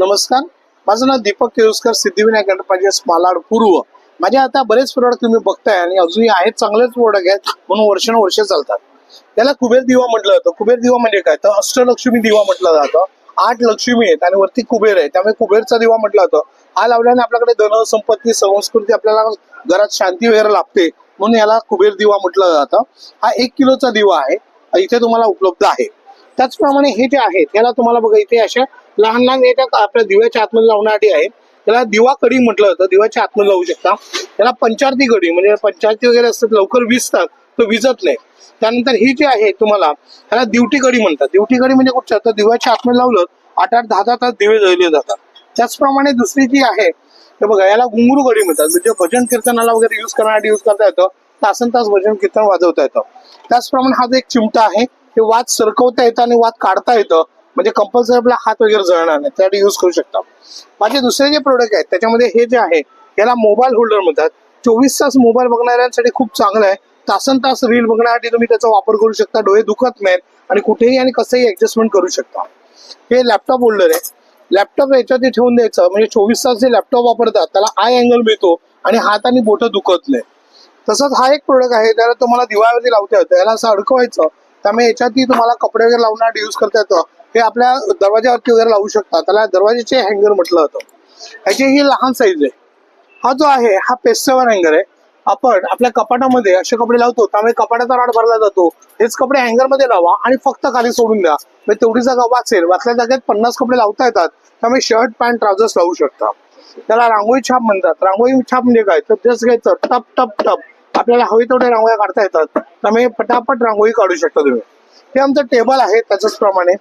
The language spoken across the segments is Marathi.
नमस्कार. माझं नाव दीपक केळुसकर सिद्धिविनायक एंटरप्राइजेस मालाड पूर्व. माझे आता बरेच प्रोडक्ट तुम्ही बघताय आणि अजूनही आहेत चांगलेच प्रोडक्ट आहेत म्हणून वर्षानुवर्ष चालतात. त्याला कुबेर दिवा म्हटलं जातं. कुबेर दिवा म्हणजे काय? तर अष्टलक्ष्मी दिवा म्हटलं जातं. आठ लक्ष्मी आहेत आणि वरती कुबेर आहे. त्यामुळे कुबेरचा दिवा म्हटलं जातं. हा लावल्याने आपल्याकडे धन संपत्ती संस्कृती आपल्याला घरात शांती वगैरे लाभते म्हणून याला कुबेर दिवा म्हटलं जातं. हा एक किलोचा दिवा आहे. इथे तुम्हाला उपलब्ध आहे. त्याचप्रमाणे हे जे आहेत याला तुम्हाला बघा इथे अशा लहान लहान याच्या आपल्या दिव्याच्या आतमध्ये लावण्यासाठी आहे. त्याला दिवा कडी म्हटलं जातं दिव्याच्या आतमध्ये लावू शकता. त्याला पंचारती कडी म्हणजे पंचायती वगैरे असतात लवकर विजतात तो विजत नाही. त्यानंतर ही जी आहे तुम्हाला त्याला दिवटी कडी म्हणतात. दिवटी कडी म्हणजे कुठच्या तर दिव्याच्या आतमध्ये लावलं आठ आठ दहा दहा तास दिवे जळले जातात. त्याचप्रमाणे दुसरी जी आहे ते बघा याला घुंगरू कडी म्हणतात. म्हणजे भजन कीर्तनाला वगैरे युज करण्यासाठी युज करता येतं तासन तास भजन कीर्तन वाजवता येतं. त्याचप्रमाणे हा जो एक चिमटा आहे ते वाद सरकवता येतं आणि वाद काढता येतं. म्हणजे कंपल्सरी आपला हात वगैरे जळणार नाही. त्यासाठी युज करू शकता माझे दुसरे जे प्रोडक्ट आहेत त्याच्यामध्ये हे जे आहे याला मोबाईल होल्डर म्हणतात. चोवीस तास मोबाईल बघणाऱ्यांसाठी खूप चांगलं आहे. तासन तास रील बघण्यासाठी तुम्ही त्याचा वापर करू शकता. डोळे दुखत नाहीत आणि कुठेही आणि कसंही ऍडजस्टमेंट करू शकता हे लॅपटॉप होल्डर आहे. लॅपटॉप याच्यात ठेवून द्यायचं. म्हणजे चोवीस तास जे लॅपटॉप वापरतात त्याला आय अँगल मिळतो आणि हात आणि बोटं दुखत नाही तसंच हा एक प्रोडक्ट आहे. त्याला तुम्हाला दिवाळीवरती लावता येतं. याला असं अडकवायचं. त्यामुळे याच्यातही तुम्हाला कपडे वगैरे लावून यूज करता येतं. हे आपल्या दरवाजावरती वगैरे लावू शकता. त्याला दरवाजाचे हँगर म्हटलं जातं. ह्याची ही लहान साईज आहे. हा जो आहे हा पेस्टेवर हँगर आहे. आपण आपल्या कपाटामध्ये असे कपडे लावतो त्यामुळे कपाटाचा राड भरला जातो. हेच कपडे हँगरमध्ये लावा आणि फक्त खाली सोडून द्या. म्हणजे तेवढी जागा वाचेल वाचल्या जागेत पन्नास कपडे लावता येतात. त्यामुळे शर्ट पॅन्ट ट्राउझर्स लावू शकता. त्याला रांगोळी छाप म्हणतात. रांगोळी छाप म्हणजे काय? तर जस्ट घ्यायचं. टप टप टप. आपल्याला हवी तेवढ्या रांगोळ्या काढता येतात. त्यामुळे पटापट रांगोळी काढू शकता तुम्ही. हे आमचं टेबल आहे त्याच्याच प्रमाणे.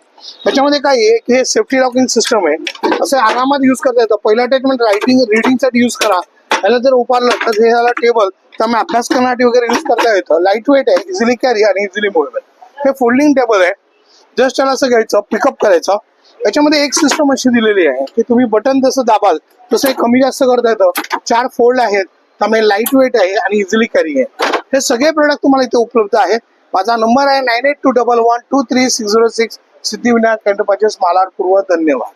त्याच्यामध्ये काय आहे की हे सेफ्टी लॉकिंग सिस्टम आहे. असं आरामात युज करता येतं. पहिला अटॅचमेंट रायटिंग रिडिंगसाठी युज करा. त्याला जर उपारलं तर हे झालं टेबल त्यामुळे अभ्यास करण्यासाठी वगैरे युज करता येतं. लाइट वेट आहे इझिली कॅरी आणि इझिली मुव्हेबल हे फोल्डिंग टेबल आहे. जस्ट त्याला असं घ्यायचं पिकअप करायचं. याच्यामध्ये एक सिस्टम अशी दिलेली आहे की तुम्ही बटन जसं दाबाल तसं हे कमी जास्त करता येतं. चार फोल्ड आहेत. त्यामुळे लाइट वेट आहे आणि इझिली कॅरी आहे. हे सगळे प्रोडक्ट तुम्हाला इथे उपलब्ध आहेत. माझा नंबर आहे nine eight two double one two three six zero six Siddhivinayak कंटपाचे Malad पूर्व धन्यवाद.